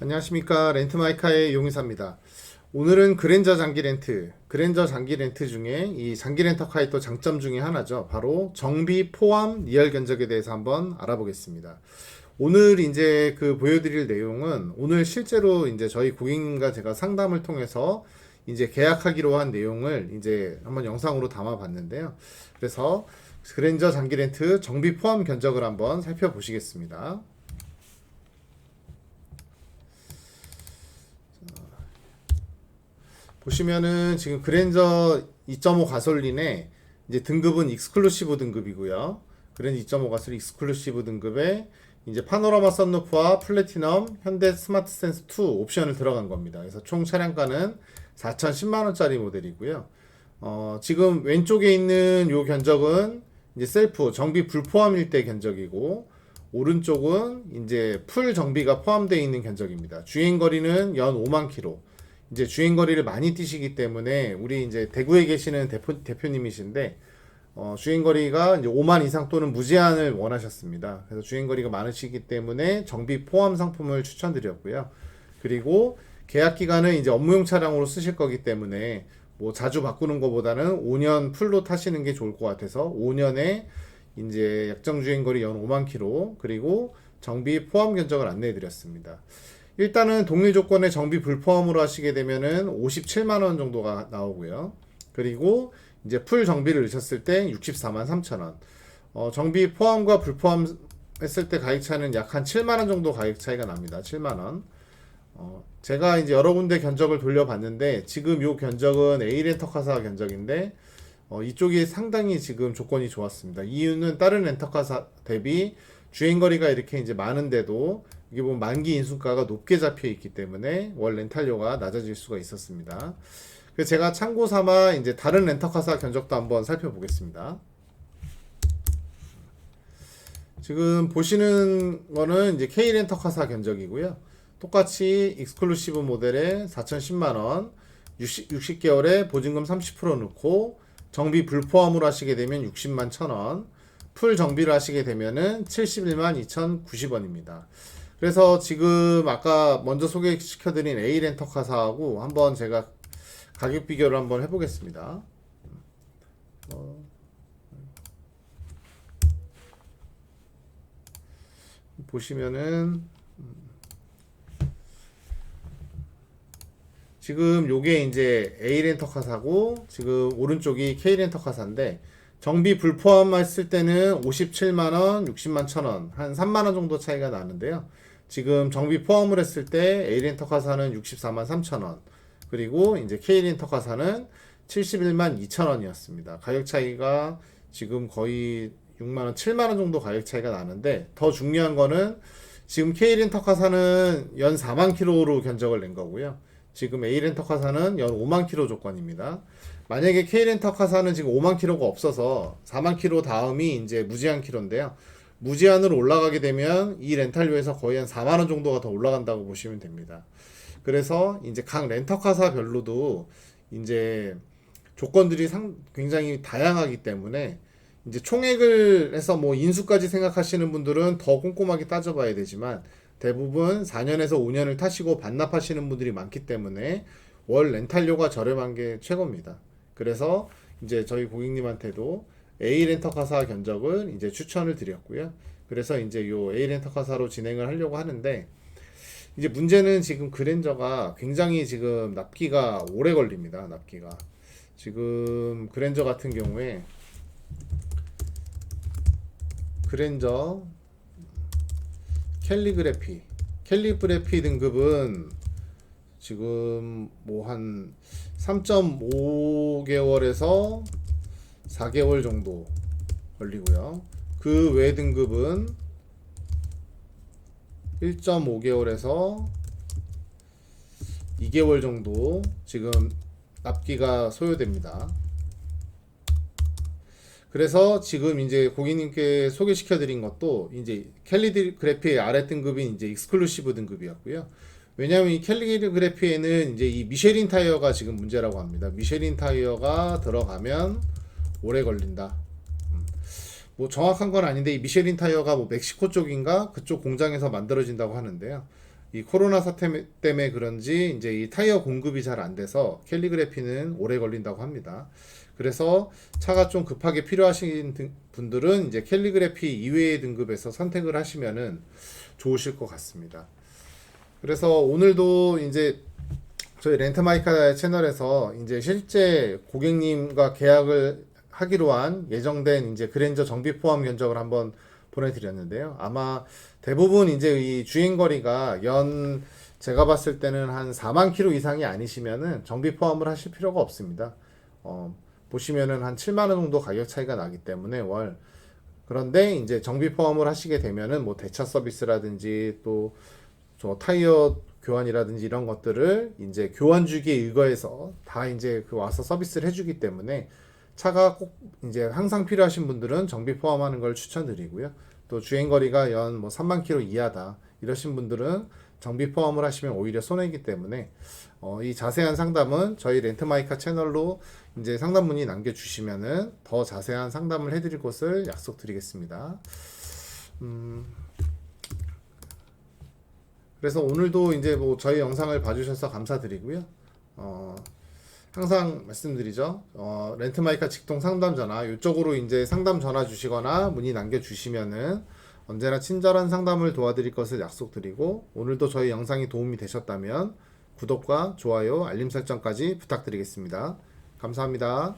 안녕하십니까 렌트마이카의 용의사입니다. 오늘은 그랜저 장기 렌트, 그랜저 장기 렌트 중에 이 장기 렌터카의 또 장점 중에 하나죠. 바로 정비 포함 리얼 견적에 대해서 한번 알아보겠습니다. 오늘 이제 그 보여드릴 내용은 오늘 실제로 이제 저희 고객님과 제가 상담을 통해서 이제 계약하기로 한 내용을 이제 한번 영상으로 담아 봤는데요. 그래서 그랜저 장기 렌트 정비 포함 견적을 한번 살펴보시겠습니다. 보시면은 지금 그랜저 2.5 가솔린의 이제 등급은 익스클루시브 등급이고요. 그랜저 2.5 가솔린 익스클루시브 등급에 이제 파노라마 썬루프와 플래티넘 현대 스마트 센스 2 옵션을 들어간 겁니다. 그래서 총 차량가는 4,010만 원짜리 모델이고요. 어, 지금 왼쪽에 있는 요 견적은 이제 셀프 정비 불포함일 때 견적이고 오른쪽은 이제 풀 정비가 포함되어 있는 견적입니다. 주행 거리는 연 5만 킬로. 이제 주행 거리를 많이 뛰시기 때문에 우리 이제 대구에 계시는 대표, 대표님이신데 어, 주행 거리가 이제 5만 이상 또는 무제한을 원하셨습니다. 그래서 주행 거리가 많으시기 때문에 정비 포함 상품을 추천드렸고요. 그리고 계약 기간은 이제 업무용 차량으로 쓰실 거기 때문에 뭐 자주 바꾸는 것보다는 5년 풀로 타시는 게 좋을 것 같아서 5년에 이제 약정 주행 거리 연 5만 킬로 그리고 정비 포함 견적을 안내해 드렸습니다. 일단은 동일 조건의 정비 불포함으로 하시게 되면은 57만 원 정도가 나오고요. 그리고 이제 풀 정비를 넣으셨을 때 64만 3천 원. 어, 정비 포함과 불포함 했을 때 가격 차이는 약 한 7만 원 정도 가격 차이가 납니다. 7만 원. 어, 제가 이제 여러 군데 견적을 돌려봤는데 지금 요 견적은 A 렌터카사 견적인데 어, 이쪽이 상당히 지금 조건이 좋았습니다. 이유는 다른 렌터카사 대비 주행 거리가 이렇게 이제 많은데도 이게 보면 만기 인수가가 높게 잡혀 있기 때문에 월 렌탈료가 낮아질 수가 있었습니다. 그래서 제가 참고 삼아 이제 다른 렌터카사 견적도 한번 살펴보겠습니다. 지금 보시는 거는 이제 K 렌터카사 견적이고요. 똑같이 익스클루시브 모델에 4,010만 원, 60, 60개월에 보증금 30% 넣고 정비 불포함으로 하시게 되면 60만 1,000원, 풀 정비를 하시게 되면은 71만 2,090원입니다. 그래서 지금 아까 먼저 소개시켜드린 A 렌터카사하고 한번 제가 가격 비교를 한번 해보겠습니다. 어, 보시면은 음, 지금 요게 이제 A 렌터카사고 지금 오른쪽이 K 렌터카사인데 정비 불포함했을 때는 57만 원, 60만 천 원, 한 3만 원 정도 차이가 나는데요. 지금 정비 포함을 했을 때 A 렌터카사는 64만 3천 원, 그리고 이제 K 렌터카사는 71만 2천 원이었습니다. 가격 차이가 지금 거의 6만 원, 7만 원 정도 가격 차이가 나는데 더 중요한 거는 지금 K 렌터카사는 연 4만 킬로로 견적을 낸 거고요. 지금 A 렌터카사는 연 5만 킬로 조건입니다. 만약에 K 렌터카사는 지금 5만 킬로가 없어서 4만 킬로 다음이 이제 무제한 킬로인데요. 무제한으로 올라가게 되면 이 렌탈료에서 거의 한 4만 원 정도가 더 올라간다고 보시면 됩니다. 그래서 이제 각 렌터카사별로도 이제 조건들이 상 굉장히 다양하기 때문에 이제 총액을 해서 뭐 인수까지 생각하시는 분들은 더 꼼꼼하게 따져봐야 되지만 대부분 4년에서 5년을 타시고 반납하시는 분들이 많기 때문에 월 렌탈료가 저렴한 게 최고입니다. 그래서 이제 저희 고객님한테도 A 렌터카사 견적을 이제 추천을 드렸고요. 그래서 이제 요 A 렌터카사로 진행을 하려고 하는데 이제 문제는 지금 그랜저가 굉장히 지금 납기가 오래 걸립니다. 납기가 지금 그랜저 같은 경우에 그랜저 캘리그래피 캘리그래피 등급은 지금 뭐 한 3.5개월에서 4개월 정도 걸리고요. 그 외 등급은 1.5개월에서 2개월 정도 지금 납기가 소요됩니다. 그래서 지금 이제 고객님께 소개시켜 드린 것도 이제 캘리그래피의 아래 등급인 이제 익스클루시브 등급이었고요. 왜냐하면 이 캘리그래피에는 이제 이 미쉐린 타이어가 지금 문제라고 합니다. 미쉐린 타이어가 들어가면 오래 걸린다. 음. 뭐 정확한 건 아닌데 이 미쉐린 타이어가 뭐 멕시코 쪽인가 그쪽 공장에서 만들어진다고 하는데요. 이 코로나 사태 때문에 그런지 이제 이 타이어 공급이 잘 안 돼서 캘리그래피는 오래 걸린다고 합니다. 그래서 차가 좀 급하게 필요하신 등- 분들은 이제 캘리그래피 이외의 등급에서 선택을 하시면은 좋으실 것 같습니다. 그래서 오늘도 이제 저희 렌트마이카 채널에서 이제 실제 고객님과 계약을 하기로 한 예정된 이제 그랜저 정비 포함 견적을 한번 보내드렸는데요. 아마 대부분 이제 이 주행 거리가 연 제가 봤을 때는 한 4만 킬로 이상이 아니시면은 정비 포함을 하실 필요가 없습니다. 어, 보시면은 한 7만 원 정도 가격 차이가 나기 때문에 월 그런데 이제 정비 포함을 하시게 되면은 뭐 대차 서비스라든지 또 저 타이어 교환이라든지 이런 것들을 이제 교환 주기에 의거해서 다 이제 그 와서 서비스를 해주기 때문에 차가 꼭 이제 항상 필요하신 분들은 정비 포함하는 걸 추천드리고요. 또 주행 거리가 연 뭐 3만 킬로 이하다 이러신 분들은 정비 포함을 하시면 오히려 손해이기 때문에 어, 이 자세한 상담은 저희 렌트마이카 채널로 이제 상담 문의 남겨주시면은 더 자세한 상담을 해드릴 것을 약속드리겠습니다. 음, 그래서 오늘도 이제 뭐 저희 영상을 봐주셔서 감사드리고요. 어, 항상 말씀드리죠. 어, 렌트마이카 직통 상담 전화 이쪽으로 이제 상담 전화 주시거나 문의 남겨 주시면은 언제나 친절한 상담을 도와드릴 것을 약속드리고 오늘도 저희 영상이 도움이 되셨다면 구독과 좋아요, 알림 설정까지 부탁드리겠습니다. 감사합니다.